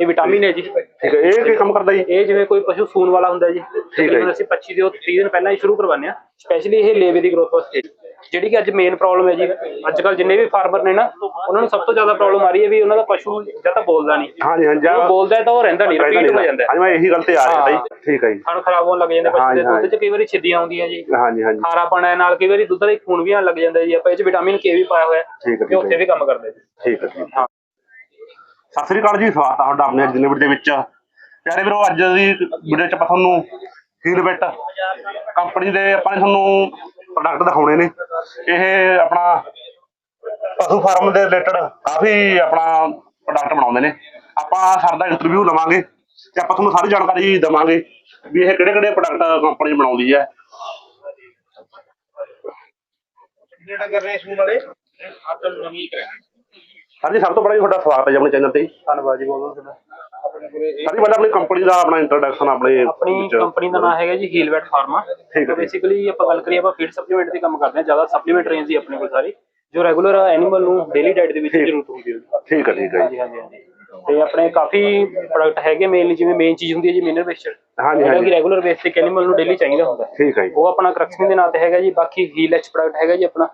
ਇਹ ਵਿਟਾਮਿਨ ਹੈ ਜੀ। ਠੀਕ ਹੈ ਇਹ ਕੀ ਕੰਮ ਕਰਦਾ ਜੀ? ਇਹ ਜਿਵੇਂ ਕੋਈ ਪਸ਼ੂ ਸੂਣ ਵਾਲਾ ਹੁੰਦਾ ਜੀ ਹੈ ਤਕਰੀਬਨ। ਅਸੀਂ 25 ਦੇ 30 ਦਿਨ ਪਹਿਲਾਂ ਹੀ ਸ਼ੁਰੂ ਕਰਵਾਉਂਦੇ ਆ ਸਪੈਸ਼ਲੀ ਇਹ ਲੇਵੇ ਦੀ ਗਰੋਥ ਵਾਸਤੇ। ਜਿਹੜੀ ਕਿ ਅੱਜ ਮੇਨ ਪ੍ਰੋਬਲਮ ਹੈ ਜੀ ਅੱਜ ਕੱਲ ਜਿੰਨੇ ਵੀ ਫਾਰਮਰ ਨੇ ਨਾ ਉਹਨਾਂ ਨੂੰ ਸਭ ਤੋਂ ਜ਼ਿਆਦਾ ਪ੍ਰੋਬਲਮ ਆ ਰਹੀ ਹੈ ਵੀ ਉਹਨਾਂ ਦਾ ਪਸ਼ੂ ਜਾਂ ਤਾਂ ਬੋਲਦਾ ਨਹੀਂ। ਹਾਂਜੀ ਹਾਂਜੀ। ਜੇ ਉਹ ਬੋਲਦਾ ਤਾਂ ਉਹ ਰਹਿੰਦਾ ਨਹੀਂ ਰਿਪੀਟ ਹੋ ਜਾਂਦਾ ਹਾਂਜੀ ਮੈਂ ਇਹੀ ਗੱਲ ਤੇ ਆ ਰਿਹਾ। ਜੀ। ਠੀਕ ਹੈ ਜੀ। ਥਣ ਖਰਾਬ ਹੋਣ ਲੱਗ ਜਾਂਦੇ ਪਸ਼ੂ ਦੇ ਦੁੱਧ 'ਚ ਕਈ ਵਾਰੀ ਛਿੱਦੀਆਂ ਆਉਂਦੀਆਂ ਜੀ। ਹਾਂਜੀ ਹਾਂਜੀ। ਖਾਰਾ ਪਾਣਾ ਨਾਲ ਕਈ ਵਾਰੀ ਦੁੱਧ ਦਾ ਖੂਨ ਵੀ ਆਉਣ ਲੱਗ ਜਾਂਦਾ ਜੀ। ਆਪਾਂ ਇਹ 'ਚ ਵਿਟਾਮਿਨ ਕੇ ਵੀ ਪਾਇਆ ਹੋਇਆ ਹੈ ਠੀਕ ਹੈ ਤੇ ਉੱਥੇ ਵੀ ਕੰਮ ਕਰਦੇ ਜੀ। ਠੀਕ ਹੈ। ਹੈ। ਸਤਿ ਸ੍ਰੀ ਅਕਾਲ ਜੀ, ਸਵਾਗਤ ਹੈ ਤੁਹਾਡਾ ਆਪਣੇ ਅੱਜ ਦੀ ਦੇ ਵਿੱਚ। ਪਿਆਰੇ ਵੀਰੋ, ਅੱਜ ਦੀ ਵੀਡੀਓ ਚ ਆਪਾਂ ਤੁਹਾਨੂੰ ਹੀਲਬੈਟ ਕੰਪਨੀ ਦੇ ਆਪਾਂ ਨੇ ਤੁਹਾਨੂੰ ਪ੍ਰੋਡਕਟ ਦਿਖਾਉਣੇ ਨੇ। ਇਹ ਆਪਣਾ ਪਸ਼ੂ ਫਾਰਮ ਦੇ ਰਿਲੇਟਡ ਕਾਫੀ ਆਪਣਾ ਪ੍ਰੋਡਕਟ ਬਣਾਉਂਦੇ ਨੇ। ਆਪਾਂ ਸਰ ਦਾ ਇੰਟਰਵਿਊ ਲਵਾਂਗੇ ਤੇ ਆਪਾਂ ਤੁਹਾਨੂੰ ਸਾਰੀ ਜਾਣਕਾਰੀ ਦਵਾਂਗੇ ਵੀ ਇਹ ਕਿਹੜੇ ਕਿਹੜੇ ਪ੍ਰੋਡਕਟ ਕੰਪਨੀ ਬਣਾਉਂਦੀ ਹੈ। ਜਿਹੜਾ ਕਰ ਰਹੇ ਸੂਣ ਵਾਲੇ? ਸਰ ਜੀ ਸਭ ਤੋਂ ਬੜਾ ਜੀ ਤੁਹਾਡਾ ਸਵਾਗਤ ਹੈ ਜੀ ਆਪਣੇ ਚੈਨਲ ਤੇ ਧੰਨਵਾਦ ਜੀ ਬਹੁਤ ਆਪਣੇ ਕੋਲੇ ਸਰ ਜੀ ਪਹਿਲਾਂ ਆਪਣੀ ਕੰਪਨੀ ਦਾ ਆਪਣਾ ਇੰਟਰੋਡਕਸ਼ਨ ਆਪਣੇ ਆਪਣੀ ਵਿੱਚ ਕੰਪਨੀ ਦਾ ਨਾਮ ਹੈਗਾ ਜੀ ਹੀਲਵੈਟ ਫਾਰਮਾ ਠੀਕ ਹੈ। ਬੇਸਿਕਲੀ ਆਪਾਂ ਗੱਲ ਕਰੀਏ ਆਪਾਂ ਫੀਡ ਸਪਲੀਮੈਂਟ ਦੀ ਕੰਮ ਕਰਦੇ ਹਾਂ ਜ਼ਿਆਦਾ ਸਪਲੀਮੈਂਟ ਰੇਂਜ ਹੀ ਆਪਣੇ ਕੋਲ ਸਾਰੀ। ਜੋ ਰੈਗੂਲਰ ਐਨੀਮਲ ਨੂੰ ਡੇਲੀ ਡਾਈਟ ਦੇ ਵਿੱਚ। ਜ਼ਰੂਰਤ ਹੁੰਦੀ ਹੈ। ਠੀਕ ਹੈ ਠੀਕ ਹੈ ਜੀ। ਹਾਂਜੀ ਹਾਂਜੀ ਹਾਂਜੀ। ਤੇ ਆਪਣੇ ਕਾਫੀ ਪ੍ਰੋਡਕਟ ਹੈਗੇ ਮੇਨਲੀ ਜਿਵੇਂ ਮੇਨ ਚੀਜ਼ ਹੁੰਦੀ ਹੈ ਜੀ ਮਿਨਰਲ ਮਿਕਸਚਰ ਹਾਂਜੀ, ਹਾਂਜੀ। ਕਿ ਰੈਗੂਲਰ ਬੇਸ ਤੇ ਐਨੀਮਲ ਨੂੰ ਡੇਲੀ ਚਾਹੀਦਾ ਹੁੰਦਾ। ਹੈ। ਠੀਕ ਹੈ ਜੀ। ਉਹ ਆਪਣਾ ਕਰਕਸਮੀ ਦੇ ਨਾਂ ਤੇ ਹੈਗਾ ਜੀ ਬਾਕੀ ਹੀਲ ਐਚ ਪ੍ਰੋਡਕਟ ਹੈਗਾ ਜੀ ਆਪਣਾ।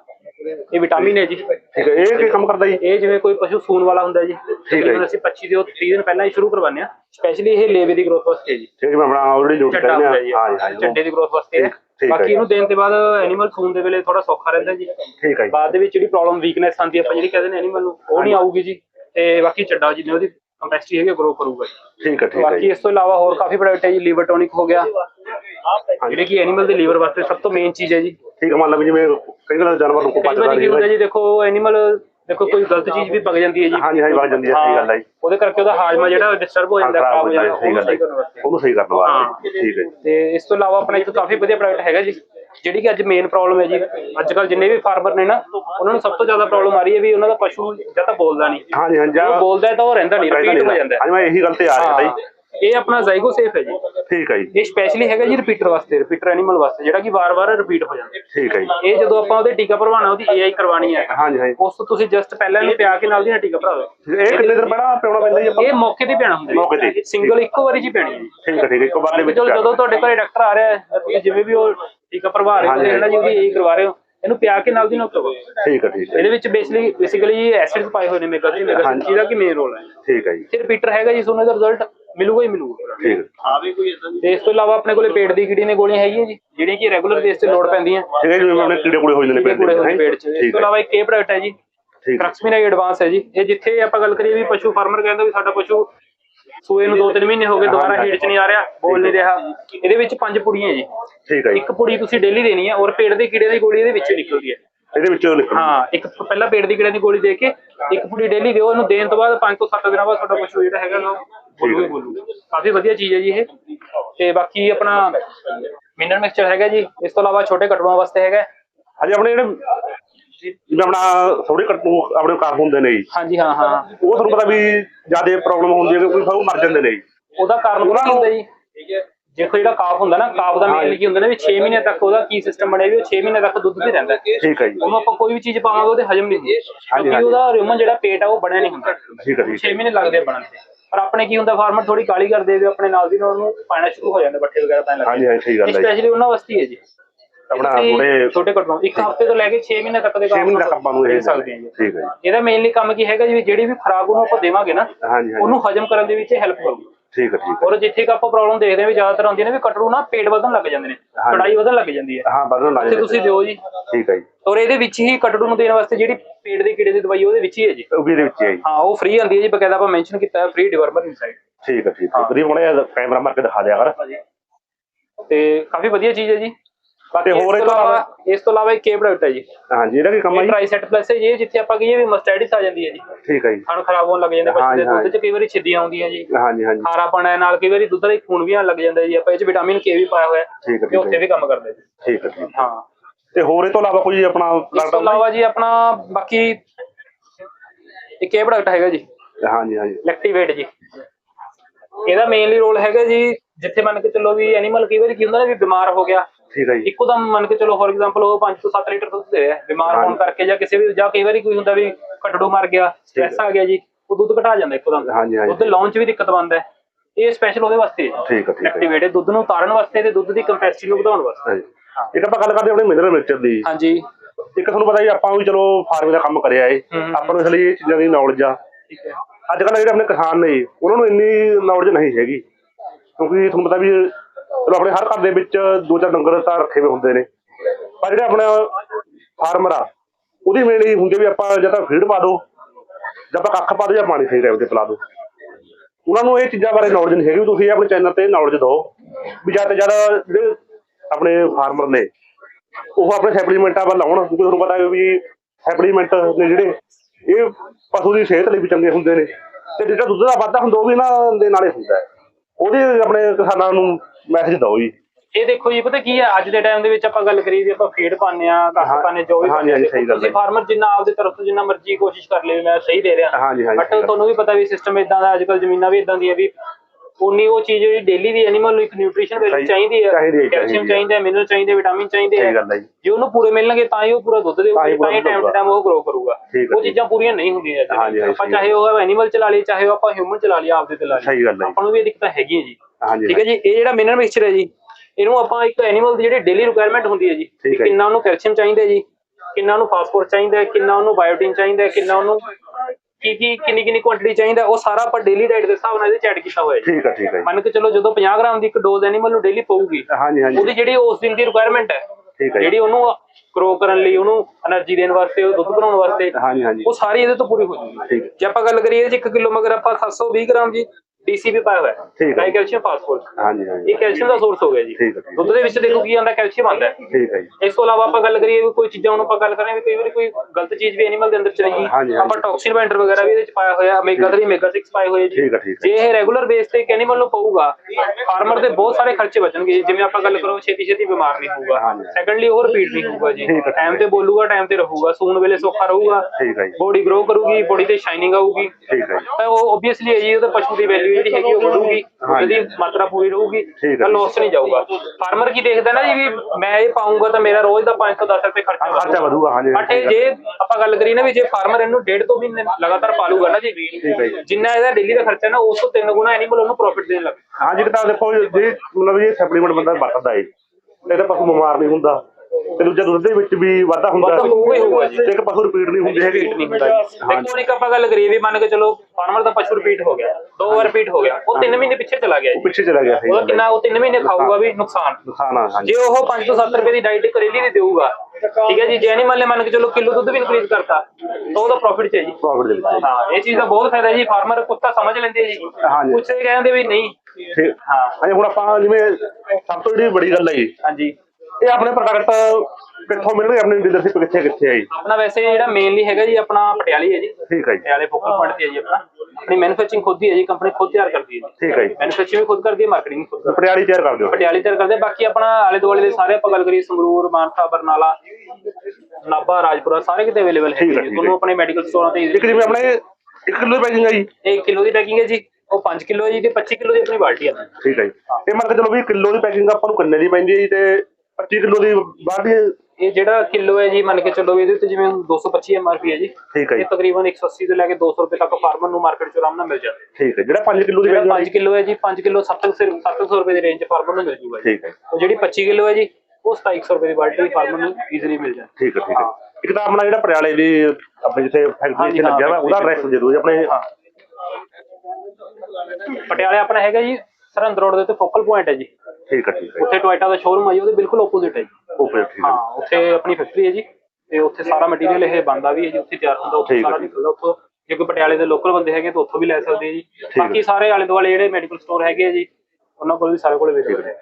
ਇਹ ਵਿਟਾਮਿਨ ਹੈ ਜੀ। ਠੀਕ ਹੈ ਇਹ ਕੀ ਕੰਮ ਕਰਦਾ ਜੀ? ਇਹ ਜਿਵੇਂ ਕੋਈ ਪਸ਼ੂ ਸੂਣ ਵਾਲਾ ਹੁੰਦਾ ਜੀ। ਹੈ ਤਕਰੀਬਨ। ਅਸੀਂ 25 ਦੇ 30 ਦਿਨ ਪਹਿਲਾਂ ਹੀ ਸ਼ੁਰੂ ਕਰਵਾਉਂਦੇ ਆ ਸਪੈਸ਼ਲੀ ਇਹ ਲੇਵੇ ਦੀ ਗਰੋਥ ਵਾਸਤੇ ਜੀ। ਠੀਕ ਹੈ ਮੈਂ ਆਪਣਾ ਆਲਰੇਡੀ ਡਿਊਟੀ ਚੱਡਾ ਕਰਨੇ ਹੁੰਦਾ ਜੀ। ਹਾਂ ਹਾਂਜੀ ਚੱਡੇ ਦੀ ਗਰੋਥ ਵਾਸਤੇ ਹੈ। ਹੈ ਬਾਕੀ। ਇਹਨੂੰ ਦੇਣ ਤੋਂ ਬਾਅਦ ਐਨੀਮਲ ਸੂਣ ਦੇ ਵੇਲੇ ਥੋੜਾ ਸੌਖਾ ਰਹਿੰਦਾ ਜੀ। ਠੀਕ ਹੈ ਬਾਅਦ ਦੇ ਵਿੱਚ ਜਿਹੜੀ ਪ੍ਰੋਬਲਮ ਵੀਕਨੈਸ ਆਉਂਦੀ ਹੈ ਆਪਾਂ ਜਿਹੜੀ ਕਹਿੰਦੇ ਨੇ ਐਨੀਮਲ ਨੂੰ ਉਹ ਨਹੀਂ ਆਊਗੀ ਜੀ। ਤੇ ਬਾਕੀ ਚੱਡਾ ਜਿੰਨੇ ਉਹਦੀ ਕੰਪੈਸਿਟੀ ਹੈਗੀ ਗਰੋ ਕਰੂਗਾ ਜੀ। ਠੀਕ ਹੈ ਠੀਕ ਹੈ ਬਾਕੀ ਇਸ ਤੋਂ ਇਲਾਵਾ ਹੋਰ ਕਾਫੀ ਪ੍ਰੋਡਕਟ ਹੈ ਜੀ ਲੀਵਰ ਟੋਨਿਕ ਹੋ ਗਿਆ। ਜਿਹੜੇ ਕਿ ਐਨੀਮਲ ਦੇ ਲੀਵਰ ਵਾਸਤੇ ਸਭ ਤੋਂ ਮੇਨ ਚੀਜ਼ ਹੈ ਜੀ। ਠੀਕ ਹੈ ਮੰਨ ਲਓ ਵੀ ਜਿਵੇਂ ਕਈ ਵਾਰ ਜਾਨਵਰ ਨੂੰ ਕਈ ਪਚਦਾ ਨਹੀਂ ਹੁੰਦਾ ਜੀ ਦੇਖੋ ਐਨੀਮਲ ਦੇਖੋ ਕੋਈ ਗਲਤ ਚੀਜ਼ ਵੀ ਪਕ ਜਾਂਦੀ ਹੈ ਜੀ। ਹਾਂਜੀ ਹਾਂਜੀ ਵਗ ਜਾਂਦੀ ਹੈ ਸਹੀ ਗੱਲ ਹੈ ਜੀ। ਉਹਦੇ ਕਰਕੇ ਉਹਦਾ ਹਾਜ਼ਮਾ ਜਿਹੜਾ ਡਿਸਟਰਬ ਹੋ ਜਾਂਦਾ ਖਰਾਬ ਹੋ ਜਾਂਦਾ ਉਹਨੂੰ ਸਹੀ ਕਰਨ ਵਾਸਤੇ। ਉਹਨੂੰ ਸਹੀ ਕਰਨ ਵਾਸਤੇ ਠੀਕ ਹੈ ਤੇ ਇਸ ਤੋਂ ਇਲਾਵਾ ਆਪਣਾ ਇੱਕ ਕਾਫੀ ਵਧੀਆ ਪ੍ਰੋਡਕਟ ਹੈਗਾ ਜੀ ਜਿਹੜੀ ਕਿ ਅੱਜ ਮੇਨ ਪ੍ਰੋਬਲਮ ਹੈ ਜੀ। ਅੱਜ ਕੱਲ ਜਿੰਨੇ ਵੀ ਫਾਰਮਰ ਨੇ ਨਾ ਉਹਨਾਂ ਨੂੰ ਸਭ ਤੋਂ ਜ਼ਿਆਦਾ ਪ੍ਰੋਬਲਮ ਆ ਰਹੀ ਹੈ ਵੀ ਉਹਨਾਂ ਦਾ ਪਸ਼ੂ ਜਾਂ ਤਾਂ ਬੋਲਦਾ ਨਹੀਂ। ਹਾਂਜੀ ਹਾਂਜੀ ਜੇ ਬੋਲਦਾ ਤਾਂ ਉਹ ਰਹਿੰਦਾ ਨਹੀਂ ਰਿਪੀਟ ਹੋ ਜਾਂਦਾ ਹੈ। ਹਾਂਜੀ ਮੈਂ ਇਹੀ ਗੱਲ ਤੇ ਆ ਰਿਹਾ ਜੀ। ਇਹ ਆਪਣਾ ਜ਼ਾਈਗੋ ਸੇਫ ਹੈ ਜੀ। ਠੀਕ ਹੈ ਜੀ। ਇਹ ਸਪੈਸ਼ਲੀ ਹੈਗਾ ਜੀ ਰਿਪੀਟਰ ਵਾਸਤੇ ਰਿਪੀਟਰ ਐਨੀਮਲ ਵਾਸਤੇ ਜਿਹੜਾ ਕਿ ਵਾਰ-ਵਾਰ ਰਿਪੀਟ ਹੋ ਜਾਂਦਾ। ਠੀਕ ਹੈ ਜੀ। ਇਹ ਜਦੋਂ ਆਪਾਂ ਉਹਦੇ ਟੀਕਾ ਭਰਵਾਉਣਾ ਉਹਦੀ ਏਆਈ ਕਰਵਾਉਣੀ ਹੈ। ਹਾਂਜੀ ਹਾਂਜੀ। ਉਸ ਤੋਂ ਤੁਸੀਂ ਜਸਟ ਪਹਿਲਾਂ ਇਹਨੂੰ ਪਿਆ ਕੇ ਨਾਲ ਦੀ ਨਾਲ ਟੀਕਾ ਭਰਾ ਦਿਓ ਇਹ ਕਿੰਨੇ ਦਿਨ ਪਹਿਲਾਂ ਪਿਆਉਣਾ ਪੈਂਦਾ ਜੀ ਆਪਾਂ? ਇਹ ਮੌਕੇ ਤੇ ਪੈਣਾ ਹੁੰਦਾ ਮੌਕੇ ਤੇ। ਸਿੰਗਲ ਇੱਕੋ ਵਾਰੀ ਹੀ ਪੈਣੀ ਹੈ ਜੀ। ਠੀਕ ਹੈ ਠੀਕ ਹੈ। ਇੱਕ ਵਾਰ ਦੇ ਵਿੱਚ ਜਦੋਂ ਤੁਹਾਡੇ ਘਰੇ ਡਾਕਟਰ ਆ ਰਿਹਾ ਹੈ ਤੁਸੀਂ ਜਿਵੇਂ ਵੀ ਉਹ ਟੀਕਾ ਭਰਵਾ ਰਹੇ ਹੋ। ਜਿਹੜਾ ਜੀ ਉਹਦੀ ਏਆਈ ਕਰਵਾ ਰਹੇ ਹੋ ਇਹਨੂੰ ਪਿਆ ਕੇ ਨਾਲ ਦੀ ਨਾਲ ਕਰਵਾਓ। ਠੀਕ ਹੈ ਠੀਕ ਹੈ। ਇਹਦੇ ਵਿੱਚ ਬੇਸਿਕਲੀ ਬੇਸਿਕਲੀ ਐਸਿਡਸ ਪਾਏ ਹੋਏ ਨੇ ਮੇਗਾ ਜੀ ਮੇਗਾ। ਜਿਹਦਾ ਕਿ ਮੇਨ ਰੋਲ ਹੈ। ਠੀਕ ਹੈ ਜੀ। ਤੇ ਰਿਪੀਟਰ ਹੈਗਾ ਜੀ ਤੁਹਾਨੂੰ ਇਹਦਾ ਰਿਜ਼ਲਟ ਮਿਲੂਗਾ ਹੀ ਮਿਲੂਗਾ। ਠੀਕ। ਹੈ ਆਵੇ ਕੋਈ ਇਦਾਂ ਤੇ ਇਸ ਤੋਂ ਇਲਾਵਾ ਆਪਣੇ ਕੋਲੇ ਪੇਟ ਦੀ ਕੀੜੀ ਦੀਆਂ ਗੋਲੀਆਂ ਹੈਗੀਆਂ ਜੀ ਜਿਹੜੀਆਂ ਕਿ ਰੈਗੂਲਰ ਬੇਸ ਤੇ ਲੋਡ ਪੈਂਦੀਆਂ। ਠੀਕ ਹੈ ਜੀ ਜਿਵੇਂ ਆਪਣੇ ਕੀੜੇ ਕੂੜੇ ਹੋ ਜਾਂਦੇ ਨੇ ਕੀੜੇ ਕੂੜੇ ਹੋਏ ਪੇਟ 'ਚ। ਇਸ ਠੀਕ ਤੋਂ ਹੈ। ਇਲਾਵਾ ਇੱਕ ਇਹ ਪ੍ਰੋਡਕਟ ਹੈ ਜੀ ਠੀਕ ਹੈ। ਕ੍ਰਕਸਮੀਨਾ ਐਡਵਾਂਸ ਹੈ ਜੀ। ਇਹ ਜਿੱਥੇ ਆਪਾਂ ਗੱਲ ਕਰੀਏ ਵੀ ਪਸ਼ੂ ਫਾਰਮਰ ਕਹਿੰਦਾ ਵੀ ਸਾਡਾ ਪਸ਼ੂ ਸੂਏ ਨੂੰ 2-3 ਮਹੀਨੇ ਹੋ ਗਏ ਦੁਬਾਰਾ ਹੀਟ 'ਚ ਨਹੀਂ ਆ ਰਿਹਾ ਬੋਲ ਨਹੀਂ ਰਿਹਾ। ਇਹਦੇ ਵਿੱਚ ਪੰਜ ਪੁੜੀਆਂ ਜੀ। ਠੀਕ ਹੈ ਜੀ। ਇੱਕ ਪੁੜੀ ਤੁਸੀਂ ਡੇਲੀ ਦੇਣੀ ਹੈ ਔਰ ਪੇਟ ਦੇ ਕੀੜੇ ਦੀ ਗੋਲੀ ਇਹਦੇ ਵਿੱਚੋਂ ਨਿਕਲਦੀ ਹੈ। ਇਹਦੇ ਵਿੱਚੋਂ ਲਿਖੋ ਹਾਂ। ਇੱਕ ਪ- ਪਹਿਲਾਂ ਪੇਟ ਦੀ ਕੀੜੇ ਦੀ ਗੋਲੀ ਦੇ ਕੇ ਇੱਕ ਪੁੜੀ ਡੇਲੀ ਦਿਓ ਇਹਨੂੰ ਦੇਣ ਤੋਂ ਬਾਅਦ 5 ਤੋਂ 7 ਦਿਨਾਂ ਬਾਅਦ ਤੁਹਾਡਾ ਪਸ਼ੂ ਜਿਹੜਾ ਹੈਗਾ ਉਹ ਬੋਲੂ। ਹੀ ਬੋਲੂ। ਕਾਫੀ ਵਧੀਆ ਚੀਜ਼ ਹੈ ਜੀ ਇਹ। ਤੇ ਬਾਕੀ ਆਪਣਾ ਮਿਨਰਲ ਮਿਕਸਚਰ ਹੈਗਾ ਜੀ। ਇਸ ਤੋਂ ਇਲਾਵਾ ਛੋਟੇ ਕਟੜੂਆਂ ਵਾਸਤੇ ਹੈਗਾ। ਹਾਂਜੀ ਆਪਣੇ ਜਿਹੜੇ ਜਿਵੇਂ ਆਪਣਾ ਥੋੜੇ ਕੱਟੂ ਆਪਣੇ ਕਾਫ ਹੁੰਦੇ ਨੇ ਜੀ। ਹਾਂਜੀ ਹਾਂ ਹਾਂ। ਉਹ ਤੁਹਾਨੂੰ ਪਤਾ ਵੀ ਜ਼ਿਆਦਾ ਪ੍ਰੋਬਲਮ ਹੁੰਦੀ ਹੈ ਕੋਈ ਸਭ ਮਰ ਜਾਂਦੇ ਨੇ ਜੀ। ਉਹਦਾ ਕਾਰਨ ਪਤਾ ਹੁੰਦਾ ਜੀ? ਦੇਖੋ ਜਿਹੜਾ ਕਾਫ ਹੁੰਦਾ ਨਾ ਕਾਫ ਦਾ ਮੇਨਲੀ ਕੀ ਹੁੰਦਾ ਨਾ ਵੀ 6 ਮਹੀਨੇ ਤੱਕ ਉਹਦਾ ਕੀ ਸਿਸਟਮ ਬਣਿਆ ਵੀ ਉਹ 6 ਮਹੀਨੇ ਤੱਕ ਦੁੱਧ ਤੇ ਰਹਿੰਦਾ। ਠੀਕ ਹੈ ਜੀ। ਉਹਨੂੰ ਆਪਾਂ ਕੋਈ ਵੀ ਚੀਜ਼ ਪਾਵਾਂਗੇ ਉਹਦੇ ਹਜਮ ਨਹੀਂ ਹੁੰਦੀ। ਹਾਂਜੀ, ਕਿਉਂਕਿ ਉਹਦਾ ਰਿਮਨ ਜਿਹੜਾ ਪੇਟ ਆ ਉਹ ਬਣਿਆ ਨਹੀਂ ਹੁੰਦਾ। ਠੀਕ ਹੈ ਠੀਕ 6 ਮਹੀਨੇ ਲੱਗਦੇ ਬਣਨ ਤੇ। ਪਰ ਆਪਣੇ ਕੀ ਹੁੰਦਾ ਫਾਰਮਰ ਥੋੜੀ ਕਾਲੀ ਕਰਦੇ ਵੀ ਆਪਣੇ ਨਾਲ ਦੀ ਨਾਲ ਉਹਨੂੰ ਪਾਣਾ ਸ਼ੁਰੂ ਹੋ ਜਾਂਦਾ ਬੱਠੇ ਵਗੈਰਾ ਪੈਣ ਲੱਗ। ਹਾਂਜੀ ਹਾਂਜੀ ਸਹੀ ਗੱਲ ਹੈ ਜੀ। ਸਪੈਸ਼ਲੀ ਉਹਨਾਂ ਵਾਸਤੇ ਹੀ ਜੀ। ਆਪਣਾ ਥੋੜੇ ਛੋਟੇ ਕਟਵਾਂ ਇੱਕ ਹਫ਼ਤੇ ਤੋਂ ਲੈ ਕੇ 6 ਮਹੀਨੇ ਤੱਕ ਦੇ 6 ਮਹੀਨੇ ਤੱਕ ਆਪਾਂ ਨੂੰ ਇਹ ਸਕਦੇ ਹਾਂ ਜੀ। ਠੀਕ ਹੈ ਜੀ। ਇਹਦਾ ਮੇਨਲੀ ਕੰਮ ਕੀ ਹੈਗਾ ਜੀ ਜਿਹੜੀ ਵੀ ਖੁਰਾਕ ਉਹਨੂੰ ਆਪਾਂ ਦੇਵਾਂਗੇ ਨਾ ਉਹਨੂੰ ਹਜਮ ਕਰਨ ਦੇ ਵਿੱਚ ਹੈਲਪ ਕਰੂਗਾ। ਠੀਕ ਹੈ ਠੀਕ ਹੈ ਔਰ ਜਿੱਥੇ ਕਿ ਆਪਾਂ ਪ੍ਰੋਬਲਮ ਦੇਖਦੇ ਹਾਂ ਵੀ ਜ਼ਿਆਦਾਤਰ ਆਉਂਦੀ ਨੇ ਵੀ ਕਟਰੂ ਨਾ ਪੇਟ ਵਧਣ ਲੱਗ ਜਾਂਦੇ ਨੇ ਹਾਂਜੀ। ਚੜਾਈ ਵਧਣ ਲੱਗ ਜਾਂਦੀ ਹੈ। ਹਾਂ ਬਦਲਣ ਲੱਗ ਤੇ ਤੁਸੀਂ ਦਿਓ ਜੀ। ਠੀਕ ਹੈ ਜੀ। ਔਰ ਇਹਦੇ ਵਿੱਚ ਹੀ ਕਟਰੂ ਨੂੰ ਦੇਣ ਵਾਸਤੇ ਜਿਹੜੀ ਪੇਟ ਦੇ ਕੀੜੇ ਦੀ ਦਵਾਈ ਉਹਦੇ ਵਿੱਚ ਹੀ ਹੈ ਜੀ। ਉਹ ਵੀ ਇਹਦੇ ਵਿੱਚ ਹੀ ਹੈ ਜੀ। ਹਾਂ ਉਹ ਫ੍ਰੀ ਆਉਂਦੀ ਹੈ ਜੀ ਬਕਾਇਦਾ ਆਪਾਂ ਮੈਂਸ਼ਨ ਕੀਤਾ ਹੈ ਫ੍ਰੀ ਡਿਵਰਮਰ ਇਨਸਾਈਡ ਠੀਕ ਹੈ ਠੀਕ ਹੈ। ਤੁਸੀਂ ਹੁਣੇ ਕੈਮਰਾ ਮਾਰ ਕੇ ਦਿਖਾ ਦਿਆ ਕਰ। ਤੇ ਕਾਫੀ ਵਧੀਆ ਚੀਜ਼ ਹੈ ਜੀ। ਤੇ ਹੋਰ ਇਸ ਤੋਂ ਇਲਾਵਾ ਇਸ ਤੋਂ ਇਲਾਵਾ ਇੱਕ ਇਹ ਪ੍ਰੋਡਕਟ ਹੈ ਜੀ। ਹਾਂਜੀ ਇਹਦਾ ਕੀ ਕੰਮ ਹੈ ਇਹ ਜੀ? ਟ੍ਰਾਈਸੈਟ ਪਲੱਸ ਹੈ ਜੀ ਇਹ ਜਿੱਥੇ ਆਪਾਂ ਕਹੀਏ ਵੀ ਮਸਟੈਡਿਸ ਆ ਜਾਂਦੀ ਹੈ ਜੀ। ਠੀਕ ਹੈ ਜੀ। ਖਾਣ ਖਰਾਬ ਹੋਣ ਲੱਗ ਜਾਂਦੇ ਪਸ਼ੂ ਦੇ ਦੁੱਧ 'ਚ ਕਈ ਵਾਰੀ ਛਿੱਦੀਆਂ ਆਉਂਦੀਆਂ ਜੀ। ਹਾਂਜੀ ਹਾਂਜੀ। ਖਾਰਾ ਪਾਣਾ ਨਾਲ ਕਈ ਵਾਰੀ ਦੁੱਧ ਦਾ ਖੂਨ ਵੀ ਆਉਣ ਲੱਗ ਜਾਂਦਾ ਜੀ। ਆਪਾਂ ਇਹ 'ਚ ਵਿਟਾਮਿਨ ਕੇ ਵੀ ਪਾਇਆ ਹੋਇਆ ਠੀਕ ਹੈ ਤੇ ਉੱਥੇ ਵੀ ਕੰਮ ਕਰਦੇ ਜੀ ਠੀਕ ਹੈ ਹੈ। ਤੇ ਹੋਰ ਇਹ ਤੋਂ ਇਲਾਵਾ ਕੋਈ ਆਪਣਾ ਇਸ ਤੋਂ ਇਲਾਵਾ ਜੀ ਆਪਣਾ ਬਾਕੀ ਇਹ ਪ੍ਰੋਡਕਟ ਹੈਗਾ ਜੀ। ਹਾਂਜੀ ਹਾਂਜੀ। ਲੈਕਟੀਵੇਟ ਜੀ। ਇਹਦਾ ਮੇਨਲੀ ਰੋਲ ਹੈਗਾ ਜੀ ਜਿੱਥੇ ਮੰਨ ਕੇ ਚੱਲੋ ਵੀ ਐਨੀਮਲ ਕਈ ਵਾਰੀ ਕੀ ਹੁੰਦਾ ਨਾ ਵੀ ਬਿਮਾਰ ਹੋ ਗਿਆ ਠੀਕ ਹੈ ਜੀ। ਇੱਕੋ ਦਮ ਮੰਨ ਕੇ ਚੱਲੋ ਫੋਰ ਐਗਜ਼ਾਮਪਲ ਉਹ 5 ਤੋਂ 7 ਲੀਟਰ ਦੁੱਧ ਦੇ ਰਿਹਾ ਬਿਮਾਰ ਹੋਣ। ਕਰਕੇ ਜਾਂ ਕਿਸੇ ਵੀ ਜਾਂ ਕਈ ਵਾਰੀ ਕੋਈ ਹੁੰਦਾ ਵੀ ਕਟੜੂ ਮਰ ਗਿਆ ਸਟ੍ਰੈਸ ਆ ਗਿਆ ਜੀ ਉਹ ਦੁੱਧ ਘਟਾ ਜਾਂਦਾ ਇੱਕਦਮ ਹਾਂਜੀ, ਹਾਂਜੀ। ਦੁੱਧ ਲਾਉਣ 'ਚ ਵੀ ਦਿੱਕਤ ਆਉਂਦਾ ਹੈ। ਇਹ ਸਪੈਸ਼ਲ ਉਹਦੇ ਵਾਸਤੇ ਠੀਕ ਹੈ ਠੀਕ ਹੈ। ਐਕਟੀਵੇਟਡ ਦੁੱਧ ਨੂੰ ਉਤਾਰਨ ਵਾਸਤੇ ਤੇ ਦੁੱਧ ਦੀ ਕੰਪੈਸਿਟੀ ਨੂੰ ਵਧਾਉਣ ਵਾਸਤੇ। ਇੱਕ ਆਪਾਂ ਗੱਲ ਕਰਦੇ ਆਪਣੇ ਮਿਨਰਲ ਮਿਕਸਚਰ ਦੀ। ਹਾਂਜੀ। ਇੱਕ ਤੁਹਾਨੂੰ ਪਤਾ ਜੀ ਆਪਾਂ ਵੀ ਚਲੋ ਫਾਰਮਿੰਗ ਦਾ ਕੰਮ ਕਰਿਆ ਏ। ਆਪਾਂ ਨੂੰ ਇਸ ਲਈ ਇਹ ਚੀਜ਼ਾਂ ਦੀ ਨੌਲੇਜ ਆ। ਠੀਕ ਹੈ। ਅੱਜ ਕੱਲ੍ਹ ਜਿਹੜੇ ਆਪਣੇ ਕਿਸਾਨ ਨੇ ਉਹਨਾਂ ਨੂੰ ਇੰਨੀ ਨੌਲੇਜ ਨਹੀਂ ਹੈਗੀ। ਕਿਉਂਕਿ ਤੁਹਾਨੂੰ ਪਤਾ ਵੀ ਚਲੋ ਆਪਣੇ ਹਰ ਘਰ ਦੇ ਵਿੱਚ ਦੋ ਚਾਰ ਡੰਗਰ ਤਾਂ ਰੱਖੇ ਹੋਏ ਹੁੰਦੇ ਨੇ। ਪਰ ਜਿਹੜਾ ਆਪਣਾ ਫਾਰਮਰ ਆ, ਉਹਦੀ ਮੇਨ ਹੁੰਦੀ ਵੀ ਆਪਾਂ ਜਾਂ ਤਾਂ ਫੀਡ ਪਾ ਦਿਓ ਜਾਂ ਆਪਾਂ ਕੱਖ ਪਾ ਦਿਓ ਜਾਂ ਪਾਣੀ ਸਹੀ ਟਾਈਮ ਤੇ ਪਿਲਾ ਦਿਓ ਉਹਨਾਂ ਨੂੰ ਇਹ ਚੀਜ਼ਾਂ ਬਾਰੇ ਨੌਲੇਜ ਨਹੀਂ ਹੈਗੀ ਤੁਸੀਂ ਆਪਣੇ ਚੈਨਲ ਤੇ ਨੌਲੇਜ ਦਿਓ। ਵੀ ਜ਼ਿਆਦਾ ਤੋਂ ਜ਼ਿਆਦਾ ਜਿਹੜੇ ਆਪਣੇ ਫਾਰਮਰ ਨੇ, ਉਹ ਆਪਣੇ ਸੈਪਲੀਮੈਂਟਾਂ ਵੱਲ ਆਉਣ, ਕਿਉਂਕਿ ਤੁਹਾਨੂੰ ਪਤਾ ਹੈ ਵੀ ਸੈਪਲੀਮੈਂਟ ਨੇ ਜਿਹੜੇ, ਇਹ ਪਸ਼ੂ ਦੀ ਸਿਹਤ ਲਈ ਵੀ ਚੰਗੇ ਹੁੰਦੇ ਨੇ। ਤੇ ਜਿਹੜਾ ਦੁੱਧ ਦਾ ਵਾਧਾ ਹੁੰਦਾ, ਉਹ ਵੀ ਇਹਨਾਂ ਦੇ ਨਾਲੇ ਹੁੰਦਾ ਹੈ। ਉਹਦੇ ਆਪਣੇ ਕਿਸਾਨਾਂ ਨੂੰ ਮੈਸੇਜ ਦਿਓ ਜੀ ਇਹ ਦੇਖੋ ਜੀ ਪਤਾ ਕੀ ਹੈ ਅੱਜ ਦੇ ਟਾਈਮ ਦੇ ਵਿੱਚ ਆਪਾਂ ਗੱਲ ਕਰੀਏ ਵੀ ਆਪਾਂ ਫੀਡ ਪਾਉਂਦੇ ਆ ਕੱਖ ਹਾਂ, ਪਾਉਂਦੇ ਜੋ ਵੀ ਹਾਂਜੀ, ਹਾਂਜੀ, ਸਹੀ ਗੱਲ ਹੈ। ਫਾਰਮਰ ਜਿੰਨਾ ਆਪਦੇ ਤਰਫ ਤੋਂ ਜਿੰਨਾ ਮਰਜ਼ੀ ਕੋਸ਼ਿਸ਼ ਕਰ ਲਈ ਮੈਂ ਸਹੀ ਦੇ ਰਿਹਾ ਹਾਂਜੀ, ਹਾਂਜੀ, ਬਟ ਸਹੀ ਗੱਲ। ਤੁਹਾਨੂੰ ਵੀ ਪਤਾ ਵੀ ਸਿਸਟਮ ਇਦਾਂ ਦਾ ਅੱਜ ਕੱਲ ਜ਼ਮੀਨਾਂ ਵੀ ਇਦਾਂ ਦੀਆਂ ਵੀ ਉਨੀ ਉਹ ਚੀਜ਼ ਜਿਹੜੀ ਡੇਲੀ ਦੀ ਐਨੀਮਲ ਨੂੰ ਇੱਕ ਨਿਊਟ੍ਰੀਸ਼ਨ ਵੈਲਿਊ ਸਹੀ- ਚਾਹੀਦੀ ਹੈ ਚਾਹੀਦੀ ਹੈ, ਕੈਲਸ਼ੀਅਮ ਚਾਹੀਦੀ ਹੈ। ਚਾਹੀਦਾ ਮਿਨਰਲ ਚਾਹੀਦੇ ਵਿਟਾਮਿਨ ਚਾਹੀਦੇ ਸਹੀ ਗੱਲ ਹੈ ਜੀ ਜੇ ਉਹਨੂੰ ਪੂਰੇ ਮਿਲਣਗੇ ਤਾਂ ਹੀ ਉਹ ਪੂਰਾ ਦੁੱਧ ਤਾਂ ਦੇਊਗਾ ਹੀ ਤਾਂ ਹੀ ਪੂਰਾ ਟਾਈਮ ਟੂ। ਟਾਈਮ ਉਹ ਗਰੋ ਕਰੂਗਾ ਠੀਕ ਹੈ, ਉਹ। ਚੀਜ਼ਾਂ ਪੂਰੀਆਂ ਨਹੀਂ ਹੁੰਦੀਆਂ ਅੱਜ ਹਾਂਜੀ, ਹਾਂਜੀ, ਆਪਾਂ ਸਹੀ ਚਾਹੇ ਉਹ ਐਨੀਮਲ ਚਲਾ ਲਈਏ ਚਾਹੇ ਉਹ ਆਪਾਂ ਹਿਊਮਨ ਚਲਾ ਲਈਏ ਆਪਦੇ ਤੇ ਲਾ ਲਈਏ ਸਹੀ ਗੱਲ ਹੈ ਜੀ। ਆਪਾਂ ਨੂੰ ਵੀ ਇਹ ਦਿੱਕਤਾਂ ਹੈਗੀਆਂ ਜੀ ਠੀਕ ਹੈ ਜੀ ਇਹ ਜਿਹੜਾ ਮਿਨਰਲ ਮਿਕਸਚਰ ਹੈ ਜੀ ਇਹਨੂੰ ਆਪਾਂ ਇੱਕ ਐਨੀਮਲ ਦੀ ਜਿਹੜੀ ਡੇਲੀ ਰਿਕੁਆਇਰਮੈਂਟ ਹੁੰਦੀ ਹੈ ਜੀ ਕਿੰਨਾ ਉਹਨੂੰ ਕੈਲਸ਼ੀਅਮ ਚਾਹੀਦਾ ਜੀ ਕਿੰਨਾ ਉਹਨੂੰ ਫਾਸਫੋਰਸ ਚਾਹੀਦਾ ਹੈ ਕਿੰਨਾ ਉਹਨੂੰ ਬਾਇਓਟਿਨ ਚਾਹੀਦਾ ਹੈ ਕਿੰਨਾ ਉਹਨੂੰ ਕੀ ਕੀ ਕਿੰਨੀ ਕਿੰਨੀ ਕੁਆਂਟੀਟੀ ਚਾਹੀਦਾ ਉਹ ਸਾਰਾ ਆਪਾਂ ਡੇਲੀ ਡਾਈਟ ਦੇ ਹਿਸਾਬ ਨਾਲ ਇਹਦੇ ਚੈਟ ਕੀਤਾ ਹੋਇਆ ਹੈ ਠੀਕ ਹੈ ਠੀਕ ਹੈ ਮੰਨ ਕੇ ਚਲੋ ਜਦੋਂ 50 ਗ੍ਰਾਮ ਦੀ ਇੱਕ ਡੋਜ਼ ਐਨੀਮਲ ਨੂੰ ਡੇਲੀ ਪਊਗੀ ਹਾਂਜੀ ਹਾਂਜੀ। ਉਹਦੀ ਜਿਹੜੀ ਉਸ ਦਿਨ ਦੀ ਰਿਕੁਆਇਰਮੈਂਟ ਹੈ ਠੀਕ ਹੈ ਜਿਹੜੀ ਉਹਨੂੰ ਗਰੋ ਕਰਨ ਲਈ ਉਹਨੂੰ એનર્ਜੀ ਦੇਣ ਵਾਸਤੇ ਉਹ ਦੁੱਧ ਬਣਾਉਣ ਵਾਸਤੇ ਹਾਂਜੀ ਹਾਂਜੀ। ਉਹ ਸਾਰੀ ਇਹਦੇ ਤੋਂ ਪੂਰੀ ਹੋ ਜੂਗੀ। ਜੇ ਆਪਾਂ ਗੱਲ ਕਰੀਏ ਜੀ 1 ਕਿਲੋ ਮਗਰ ਆਪਾਂ 720 ਗ੍ਰਾਮ ਜੀ ਡੀਸੀਪੀ ਪਾਇਆ ਹੋਇਆ। ਠੀਕ ਹੈ। ਹੈ ਕੈਲਸ਼ੀਅਮ ਫਾਸਫੋਰਸ ਹਾਂਜੀ ਹਾਂਜੀ। ਇਹ ਕੈਲਸ਼ੀਅਮ ਦਾ ਸੋਰਸ ਹੋ ਗਿਆ ਜੀ। ਠੀਕ ਹੈ, ਠੀਕ ਹੈ। ਦੁੱਧ ਦੇ ਵਿੱਚ ਦੇਖੋ ਕੀ ਆਉਂਦਾ ਕੈਲਸ਼ੀਅਮ ਆਉਂਦਾ। ਹੈ ਠੀਕ ਹੈ ਜੀ। ਇਸ ਤੋਂ ਇਲਾਵਾ ਆਪਾਂ ਗੱਲ ਕਰੀਏ ਵੀ ਕੋਈ ਚੀਜ਼ਾਂ ਹੁਣ ਆਪਾਂ ਗੱਲ ਕਰਾਂਗੇ ਵੀ ਕਈ ਵਾਰੀ ਕੋਈ ਗਲਤ ਚੀਜ਼ ਵੀ ਐਨੀਮਲ ਦੇ ਅੰਦਰ ਚਲੀ ਗਈ। ਹਾਂਜੀ, ਆਪਾਂ ਟੌਕਸਿਨ ਬਾਈਂਡਰ ਵਗੈਰਾ ਵੀ ਇਹਦੇ ਚ ਪਾਇਆ ਹੋਇਆ omega 3 omega 6 ਪਾਏ ਹੋਏ ਜੀ। ਠੀਕ ਹੈ, ਠੀਕ ਹੈ। ਜੇ ਇਹ ਰੈਗੂਲਰ ਬੇਸ ਤੇ ਐਨੀਮਲ ਨੂੰ ਪਊਗਾ ਫਾਰਮਰ ਦੇ ਬਹੁਤ ਸਾਰੇ ਖਰਚੇ ਬਚਣਗੇ। ਜਿਵੇਂ ਆਪਾਂ ਗੱਲ ਕਰੋ ਛੇਤੀ ਛੇਤੀ ਬਿਮਾਰ ਨਹੀਂ ਹੋਊਗਾ। ਹਾਂਜੀ। ਸੈਕੰਡਲੀ ਉਹ ਰਿਪੀਟ ਨਹੀਂ ਹੋਊਗਾ ਜੀ। ਠੀਕ ਹੈ, ਠੀਕ ਟਾਈਮ ਤੇ ਬੋਲੂਗਾ ਟਾਈਮ ਤੇ ਰਹੂਗਾ। ਸੂਣ ਵੇਲੇ ਸੌਖਾ ਰਹੂਗਾ। ਠੀਕ ਹੈ ਜੀ। ਬੋਡੀ ਗਰੋ ਕਰੂਗੀ ਬੋਡੀ ਤੇ ਸ਼ਾਈਨਿੰਗ ਆਊਗੀ। ਠੀਕ ਹੈ ਜੀ। ਤਾਂ ਉਹ ਓਬਵੀਅਸਲੀ ਹੈ ਜੀ ਉਹਦੇ ਪਸ਼ੂ ਦੀ ਵੈਲਿਊ ਜਿਹੜੀ ਹੈਗੀ ਉਹ ਵਧੂਗੀ। ਉਹਦੀ ਮਾਤਰਾ ਪੂਰੀ ਰਹੂਗੀ ਹੈ। ਤਾਂ ਲੋਸ ਨਹੀਂ ਜਾਊਗਾ ਫਾਰਮਰ ਕੀ ਦੇਖਦਾ ਨਾ ਜੀ ਵੀ ਮੈਂ ਇਹ ਪਾਉਂਗਾ ਤਾਂ ਮੇਰਾ ਰੋਜ਼ ਦਾ 5 ਤੋਂ 10 ਰੁਪਏ ਖਰਚਾ ਹਾਂ, ਖਰਚਾ ਵਧੂਗਾ, ਹਾਂਜੀ, ਬਟ ਇਹ ਜੇ ਆਪਾਂ ਗੱਲ ਕਰੀਏ ਨਾ ਵੀ ਜੇ ਫਾਰਮਰ ਇਹਨੂੰ ਡੇਢ ਤੋਂ ਵੀ ਲਗਾਤਾਰ ਪਾਲੂਗਾ ਨਾ ਜੀ ਹੈ। ਜਿੰਨਾ ਇਹਦਾ ਡੇਲੀ ਦਾ ਖਰਚਾ ਨਾ ਉਸ ਤੋਂ ਤਿੰਨ ਗੁਣਾ ਐਨੀਮਲ ਉਹਨੂੰ ਪ੍ਰੋਫਿਟ ਦੇਣ ਲੱਗ ਹਾਂ ਜੀ ਤਾਂ ਦੇਖੋ ਜੇ ਮਤਲਬ ਇਹ ਸਪਲੀਮੈਂਟ ਬੰਦਾ ਵਰਤਦਾ ਤੇ ਤਾਂ ਪਸ਼ੂ ਬਿਮਾਰ ਨਹੀਂ ਹੁੰਦਾ ਤੇ ਦੂਜਾ ਦੁੱਧ ਦੇ ਵਿੱਚ ਵੀ ਵਾਧਾ ਹੁੰਦਾ ਵਾਧਾ ਹੋਊਗਾ ਹੀ ਹੋਊਗਾ ਜੀ। ਤੇ ਇੱਕ ਪਸ਼ੂ ਰਿਪੀਟ ਨਹੀਂ ਹੁੰਦੇ ਹੈਗੇ। ਰਿਪੀਟ ਨਹੀਂ ਹੁੰਦਾ ਜੀ ਦੇਖੋ ਹੁਣ ਇੱਕ ਆਪਾਂ ਗੱਲ ਕਰੀਏ ਵੀ ਮੰਨ ਕੇ ਚਲੋ ਫਾਰਮਰ ਦਾ ਪਸ਼ੂ ਰਿਪੀਟ ਹੋ ਗਿਆ ਦੋ ਵਾਰ ਰਿਪੀਟ ਹੋ ਗਿਆ ਉਹ 3 ਮਹੀਨੇ ਪਿੱਛੇ ਚਲਾ ਗਿਆ ਉਹ ਜੀ ਪਿੱਛੇ ਚਲਾ ਗਿਆ ਸਹੀ ਉਹਦਾ। ਕਿੰਨਾ ਉਹ 3 ਮਹੀਨੇ ਖਾਊਗਾ ਵੀ ਨੁਕਸਾਨ। ਨੁਕਸਾਨ ਆ ਹਾਂਜੀ। ਜੇ ਉਹ 5 ਤੋਂ 7 ਰੁਪਏ ਦੀ ਡਾਈਟ ਕਰੇਲੀ ਦੀ ਦੇਊਗਾ ਠੀਕ ਹੈ ਜੀ? ਜੇ ਐਨੀਮਲ ਨੇ ਮੰਨ ਕੇ ਚਲੋ ਕਿਲੋ ਦੁੱਧ ਵੀ ਇਨਕਰੀਜ਼ ਕਰਤਾ ਤਾਂ ਉਹਦਾ ਪ੍ਰੋਫਿਟ ਚ ਹੈ ਜੀ। ਪ੍ਰੋਫਿਟ ਦੇ ਵਿੱਚ ਹਾਂ ਇਹ ਚੀਜ਼ ਦਾ ਬਹੁਤ ਫਾਇਦਾ ਜੀ ਫਾਰਮਰ ਕੁੱਤਾ ਸਮਝ ਲੈਂਦੇ ਜੀ। ਹਾਂਜੀ। ਕੁਛ ਇਹ ਕਹਿੰਦੇ ਵੀ ਨਹੀਂ। ਠੀਕ। ਹਾਂ। ਹਾਂਜੀ ਹੁਣ ਆਪਾਂ ਜਿਵੇਂ ਸਭ ਤੋਂ ਜਿਹੜੀ ਬੜੀ ਗੱਲ ਹੈ ਜੀ ਹਾਂਜੀ। ਇਹ ਆਪਣੇ ਪ੍ਰੋਡਕਟ ਕਿੱਥੋਂ ਮਿਲਣਗੇ? ਆਪਣੀ ਡੀਲਰਸ਼ਿਪ ਕਿੱਥੇ ਕਿੱਥੇ ਹੈ ਜੀ? ਆਪਣਾ ਵੈਸੇ ਜਿਹੜਾ ਮੇਨਲੀ ਹੈਗਾ ਜੀ ਆਪਣਾ ਪਟਿਆਲੀ ਹੈ ਜੀ। ਠੀਕ ਹੈ ਜੀ। ਪਟਿਆਲੇ ਫੋਕਲ ਪੁਆਇੰਟ ਤੇ ਹੈ ਜੀ ਆਪਣਾ। ਆਪਣੀ ਮੈਨੂਫੈਕਚਰਿੰਗ ਖੁਦ ਦੀ ਹੈ ਜੀ ਕੰਪਨੀ ਖੁਦ ਤਿਆਰ ਕਰਦੀ ਹੈ ਠੀਕ ਹੈ ਜੀ। ਮੈਨੂਫੈਕਚਰਿੰਗ ਵੀ ਖੁਦ ਕਰਦੀ ਹੈ ਮਾਰਕੀਟਿੰਗ ਖੁਦ ਕਰਦੀ ਹੈ। ਪਟਿਆਲੀ ਤਿਆਰ ਕਰ ਦਿਓ ਪਟਿਆਲੇ ਤਿਆਰ ਕਰਦੇ ਹਾਂ। ਬਾਕੀ ਆਪਣਾ ਆਲੇ ਦੁਆਲੇ ਦੇ ਸਾਰੇ ਆਪਾਂ ਗੱਲ ਕਰੀਏ ਸੰਗਰੂਰ ਮਾਨਸਾ ਬਰਨਾਲਾ ਨਾਭਾ ਰਾਜਪੁਰਾ ਸਾਰੇ ਕਿਤੇ ਅਵੇਲੇਬਲ ਹੈ ਹੈ, ਜੀ। ਤੁਹਾਨੂੰ ਹੈ। ਆਪਣੇ ਮੈਡੀਕਲ ਸਟੋਰਾਂ ਤੇ ਇੱਕ ਜਿਵੇਂ ਆਪਣੇ 1 ਕਿਲੋ ਪੈਕਿੰਗ ਹੈ ਜੀ? 1 ਕਿਲੋ ਦੀ ਪੈਕਿੰਗ ਹੈ ਜੀ। ਉਹ 5 ਕਿਲੋ ਹੈ ਜੀ ਤੇ 25 ਕਿਲੋ ਦੀ ਆਪਣੀ ਬਾਲਟੀ ਹੈ ਠੀਕ ਹੈ ਜੀ। ਇਹ ਮੰਨ ਕੇ ਚਲੋ ਵੀ ਕਿਲੋ ਦੀ ਪੈਕਿੰਗ ਆਪਾਂ ਨੂੰ ਕਿੰਨੇ ਦੀ ਪੈਂਦੀ ਹੈ ਜੀ ਤੇ 25 ਕਿਲੋ ਦੀ ਦੀ ਇਹ ਜਿਹੜਾ ਕਿਲੋ ਹੈ ਜੀ ਮੰਨ ਕੇ ਚੱਲੋ ਵੀ ਇਹਦੇ ਉੱਤੇ ਜਿਵੇਂ 225 ਐਮਆਰਪੀ ਹੈ ਜੀ ਠੀਕ ਹੈ ਜੀ। ਇਹ ਤਕਰੀਬਨ 180 ਤੋਂ ਲੈ ਕੇ 200 ਰੁਪਏ ਤੱਕ ਫਾਰਮਰ ਨੂੰ ਮਾਰਕੀਟ 'ਚ ਆਰਾਮ ਨਾਲ ਮਿਲ ਜਾਂਦਾ। ਠੀਕ ਹੈ ਜਿਹੜਾ 5 ਕਿਲੋ ਦੀ ਪੈਕਿੰਗ 5 ਕਿਲੋ ਹੈ ਜੀ 5 ਕਿਲੋ 7 ਸਿਰਫ 700 ਰੁਪਏ ਦੀ ਰੇਂਜ ਫਾਰਮਰ ਨੂੰ ਮਿਲ ਜੂਗਾ ਜੀ। ਠੀਕ ਹੈ ਉਹ ਜਿਹੜੀ 25 ਕਿਲੋ ਹੈ ਜੀ ਉਹ 2700 ਰੁਪਏ ਦੀ ਬਾਲਟੀ ਫਾਰਮਰ ਨੂੰ ਈਜ਼ੀਲੀ ਮਿਲ ਜਾਂਦੀ ਠੀਕ ਹੈ ਠੀਕ ਹੈ। ਇੱਕ ਤਾਂ ਆਪਣਾ ਜਿਹੜਾ ਪਟਿਆਲੇ ਦੀ ਆਪਣੇ ਜਿੱਥੇ ਫੈਕਟਰੀ ਇੱਥੇ ਲੱਗਿਆ ਵਾ ਉਹਦਾ ਐਡਰੈਸ ਦੇ ਦਿਓ ਜੀ ਆਪਣੇ ਪਟਿਆਲੇ ਆਪਣਾ ਹੈਗਾ ਜੀ ਸਰਹੰਦ ਰੋਡ ਦੇ ਉੱਤੇ ਫੋਕਲ ਪੁਆਇੰਟ ਹੈ ਜੀ। ਠੀਕ ਹੈ ਠੀਕ ਹੈ ਉੱਥੇ ਟੋਇਟਾ ਦਾ ਸ਼ੋਰੂਮ ਹੈ ਜੀ ਉਹਦੇ ਬਿਲਕੁਲ ਆਪੋਜ਼ਿਟ ਹੈ ਜੀ। ਓਕੇ ਠੀਕ ਹਾਂ ਹੈ ਉੱਥੇ ਆਪਣੀ ਫੈਕਟਰੀ ਹੈ ਜੀ ਤੇ ਉੱਥੇ ਸਾਰਾ ਮਟੀਰੀਅਲ ਇਹ ਬਣਦਾ ਵੀ ਹੈ ਜੀ ਉੱਥੇ ਤਿਆਰ ਹੁੰਦਾ ਉੱਥੇ ਠੀਕ ਹੈ ਸਾਰਾ। ਨਿਕਲਦਾ। ਉੱਥੋਂ ਜੇ ਕੋਈ ਪਟਿਆਲੇ ਦੇ ਲੋਕਲ ਬੰਦੇ ਹੈਗੇ ਤਾਂ ਉੱਥੋਂ ਵੀ ਲੈ ਸਕਦੇ ਆ ਜੀ। ਹੈ। ਬਾਕੀ ਸਾਰੇ ਆਲੇ ਦੁਆਲੇ ਜਿਹੜੇ ਮੈਡੀਕਲ ਸਟੋਰ ਹੈਗੇ ਆ ਜੀ ਉਹਨਾਂ ਕੋਲ ਵੀ ਸਾਰੇ ਕੋਲ ਅਵੇਲੇਬਲ ਹੈ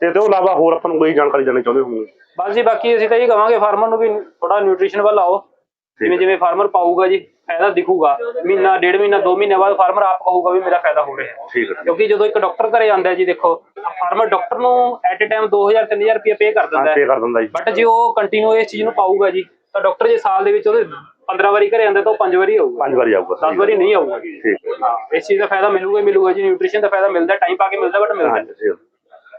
ਤੇ ਇਹਦੇ ਤੋਂ ਇਲਾਵਾ ਹੋਰ ਆਪਾਂ ਨੂੰ ਕੋਈ ਜਾਣਕਾਰੀ ਦੇਣੀ ਚਾਹੁੰਦੇ ਹੋਗੇ ਬਸ ਜੀ ਬਾਕੀ ਅਸੀਂ ਤਾਂ ਇਹ ਕਹਾਂਗੇ ਫਾਰਮਰ ਨੂੰ ਵੀ ਥੋੜਾ ਨਿਊਟ੍ਰੀਸ਼ਨ ਵੱਲ ਆਓ। ਜਿਵੇਂ ਜਿਵੇਂ ਫਾਰਮਰ ਪਾਊਗਾ ਜੀ ਫਾਇਦਾ ਦਿਖੂਗਾ। ਮਹੀਨਾ ਡੇਢ ਮਹੀਨਾ ਦੋ ਮਹੀਨੇ ਬਾਅਦ ਫਾਰਮਰ ਆਪ ਕਹੂਗਾ ਵੀ ਮੇਰਾ ਫਾਇਦਾ ਹੋ ਰਿਹਾ ਹੈ ਠੀਕ ਹੈ। ਕਿਉਂਕਿ ਜਦੋਂ ਇੱਕ ਡਾਕਟਰ ਘਰੇ ਆਉਂਦਾ ਹੈ ਜੀ ਦੇਖੋ ਫਾਰਮਰ ਡਾਕਟਰ ਨੂੰ ਐਟ ਅ ਟਾਈਮ 2000 3000 ਰੁਪਏ ਪੇ ਕਰ ਦਿੰਦਾ ਹਾਂ। ਪੇ ਕਰ ਦਿੰਦਾ ਜੀ। ਬਟ ਜੇ ਉਹ ਕੰਟੀਨਿਊ ਇਸ ਚੀਜ਼ ਨੂੰ ਪਾਊਗਾ ਜੀ ਤਾਂ ਡਾਕਟਰ ਜੇ ਸਾਲ ਦੇ ਵਿੱਚ ਉਹਦੇ 15 ਵਾਰੀ ਘਰੇ ਆਉਂਦਾ ਤਾਂ ਉਹ 5 ਵਾਰੀ ਆਊਗਾ। ਪੰਜ ਵਾਰੀ ਆਊਗਾ 10 ਵਾਰੀ ਨਹੀਂ ਆਊਗਾ। ਜੀ ਠੀਕ ਹੈ। ਇਸ ਚੀਜ਼ ਦਾ ਫਾਇਦਾ ਮਿਲੂਗਾ ਹੀ ਮਿਲੂਗਾ ਜੀ ਨਿਊਟ੍ਰੀਸ਼ਨ ਦਾ ਫਾਇਦਾ ਮਿਲਦਾ ਟਾਈਮ ਪਾ ਕੇ ਮਿਲਦਾ ਬਟ ਮਿਲਦਾ।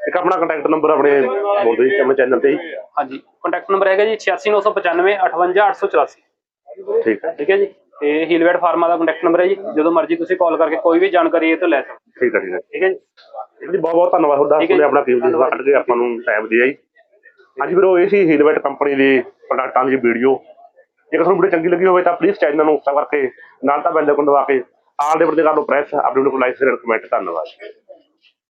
ਇੱਕ ਆਪਣਾ ਕੰਟੈਕਟ ਨੰਬਰ ਆਪਣੇ ਬੋਲ ਦਿਓ ਜੀ ਆਪਣੇ ਚੈਨਲ ਤੇ ਹੀ ਹਾਂਜੀ ਕੰਟੈਕਟ ਨੰਬਰ ਹੈਗਾ ਜੀ 8695 58 884 ਠੀਕ ਹੈ। ਠੀਕ ਹੈ ਜੀ। ਤੇ ਹੀਲਵੇਟ ਫਾਰਮਾ ਦਾ ਕੰਟੈਕਟ ਨੰਬਰ ਹੈ ਜੀ। ਜਦੋਂ ਮਰਜ਼ੀ ਤੁਸੀਂ ਕਾਲ ਕਰਕੇ ਕੋਈ ਵੀ ਜਾਣਕਾਰੀ ਇਹ ਤੋਂ ਲੈ ਸਕਦੇ ਹੋ। ਠੀਕ ਹੈ ਠੀਕ ਹੈ। ਠੀਕ ਹੈ ਜੀ? ਜੀ ਬਹੁਤ ਬਹੁਤ ਧੰਨਵਾਦ ਤੁਹਾਡਾ। ਠੀਕ ਹੈ ਤੁਸੀਂ ਜੀ। ਆਪਣਾ ਕੇ ਆਪਾਂ ਨੂੰ ਟਾਈਮ ਦਿਆ ਜੀ। ਹਾਂਜੀ ਵੀਰੋ ਇਹ ਸੀ ਹੀਲਵੇਟ ਕੰਪਨੀ ਦੇ ਪ੍ਰੋਡਕਟਾਂ ਦੀ ਵੀਡੀਓ। ਜੇਕਰ ਤੁਹਾਨੂੰ ਵੀਡੀਓ ਚੰਗੀ ਲੱਗੀ ਹੋਵੇ ਤਾਂ ਪਲੀਜ਼ ਚੈਨਲ ਨੂੰ ਸਬਸਕ੍ਰਾਈਬ ਕਰਕੇ ਨਾਲ ਤਾਂ ਬੈਲ ਆਈਕਨ ਦਬਾ ਕੇ ਆਲ ਦੇ ਉੱਤੇ ਕਰ ਲਓ ਪ੍ਰੈਸ ਆਪਣੇ ਨੂੰ ਲਾਈਕ ਸ਼ੇਅਰ ਕਮੈਂਟ ਧੰਨਵਾਦ।